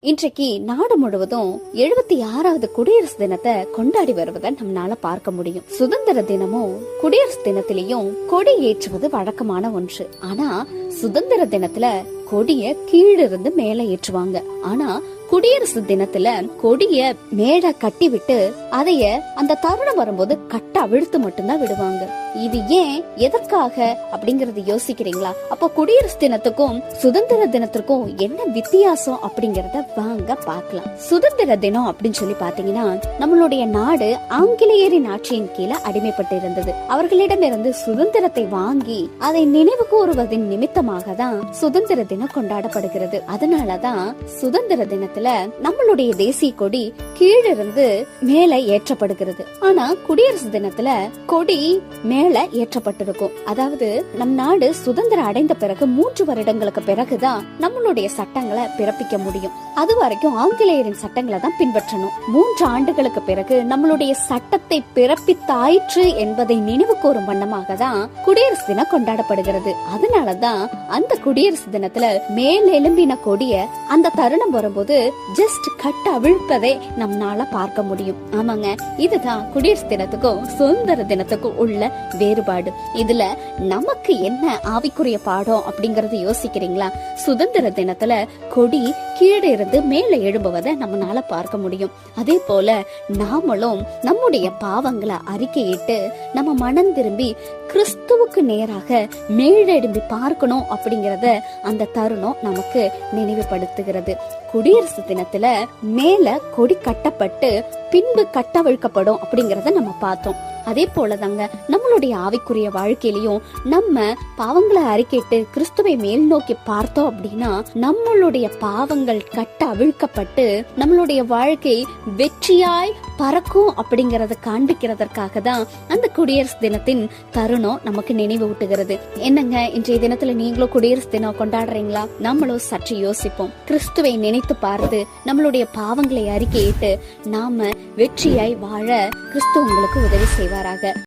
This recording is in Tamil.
இன்றைக்கு நாடு முழுவதும் எழுபத்தி ஆறாவது குடியரசு தினத்தை கொண்டாடி வருவதை நம்மளால பார்க்க முடியும். சுதந்திர தினமும் குடியரசு தினத்திலையும் கொடி ஏற்றுவது வழக்கமான ஒன்று. ஆனா சுதந்திர தினத்துல கொடிய கீழிருந்து மேல ஏற்றுவாங்க. ஆனா குடியரசு தினத்துல கொடிய மேட கட்டி விட்டு அதைய அந்த தருணம் வரும்போது கட்ட அவிழ்த்து மட்டும்தான் விடுவாங்க. இது ஏன்? எதற்காக? அப்படிங்கறது யோசிக்கிறீங்களா? அப்போ குடியரசு தினத்துக்கும் சுதந்திர தினத்திற்கும் என்ன வித்தியாசம் அப்படிங்கறத வாங்க பார்க்கலாம். சுதந்திர தினம் அப்படின்னு சொல்லி பாத்தீங்கன்னா நம்மளுடைய நாடு ஆங்கிலேயரின் ஆட்சியின் கீழே அடிமைப்பட்டு இருந்தது அவர்களிடமிருந்து சுதந்திரத்தை வாங்கி அதை நினைவு கூறுவதின் நிமித்தமாக தான் சுதந்திர தினம் கொண்டாடப்படுகிறது. அதனாலதான் சுதந்திர தினத்தை நேரத்துல நம்மளுடைய தேசிய கொடி கீழிருந்து மேல ஏற்றப்படுகிறது. ஆனா குடியரசு தினத்துல கொடி மேல ஏற்றப்பட்டிருக்கும். அதாவது நம் நாடு சுதந்திரம் அடைந்த பிறகு மூன்று வருடங்களுக்கு பிறகுதான் நம்மளுடைய சட்டங்களை பிறப்பிக்க முடியும். அது வரைக்கும் ஆங்கிலேயரின் சட்டங்களை தான் பின்பற்றணும். மூன்று ஆண்டுகளுக்கு பிறகு நம்மளுடைய சட்டத்தை பிறப்பித்தாயிற்று என்பதை நினைவு கூறும் வண்ணமாக தான் குடியரசு தினம் கொண்டாடப்படுகிறது. அதனாலதான் அந்த குடியரசு தினத்துல மேலெலும்பின கொடிய அந்த தருணம் வரும்போது ஜஸ்ட் கட்ட அவிழ்ப்பதை நம்மளால பார்க்க முடியும். ஆமாங்க இதுதான் குடியரசு தினத்துக்கும் சுதந்திர தினத்துக்கும் உள்ள வேறுபாடு. இதுல நமக்கு என்ன ஆவிக்குரிய பாடம் அப்படிங்கறது யோசிக்கிறீங்களா? சுதந்திர தினத்துல கொடி கீழே இருந்து மேல எழும்புவதை நம்மளால பார்க்க முடியும். அதே போல நாமளும் நம்முடைய பாவங்களை அறிக்கையிட்டு நம்ம மனம் திரும்பி கிறிஸ்துவுக்கு நேராக மேலெடும்பி பார்க்கணும் அப்படிங்கறத அந்த தருணம் நமக்கு நினைவுபடுத்துகிறது. குடியரசு தினத்துல மேல கொடி கட்டப்பட்டு பின்பு கட்டவிழ்க்கப்படும் அப்படிங்கறத நம்ம பார்த்தோம். அதே போலதாங்க நம்மளுடைய ஆவிக்குரிய வாழ்க்கையிலையும் நம்ம பாவங்களை அறிக்கைட்டு கிறிஸ்துவை மேல் நோக்கி பார்த்தோம் அப்படின்னா நம்மளுடைய பாவங்கள் கட்ட அவிழ்க்கப்பட்டு நம்மளுடைய வாழ்க்கை வெற்றியாய் பறக்கும் அப்படிங்கறத காண்பிக்கிறதற்காக தான் அந்த குடியரசு தினத்தின் தருணம் நமக்கு நினைவூட்டுகிறது. என்னங்க இன்றைய தினத்துல நீங்களும் குடியரசு தினம் கொண்டாடுறீங்களா? நம்மளும் சற்று யோசிப்போம். கிறிஸ்துவை நினைத்து பார்த்து நம்மளுடைய பாவங்களை அறிக்கையிட்டு நாம வெற்றியாய் வாழ கிறிஸ்து உங்களுக்கு உதவி செய்வாராக.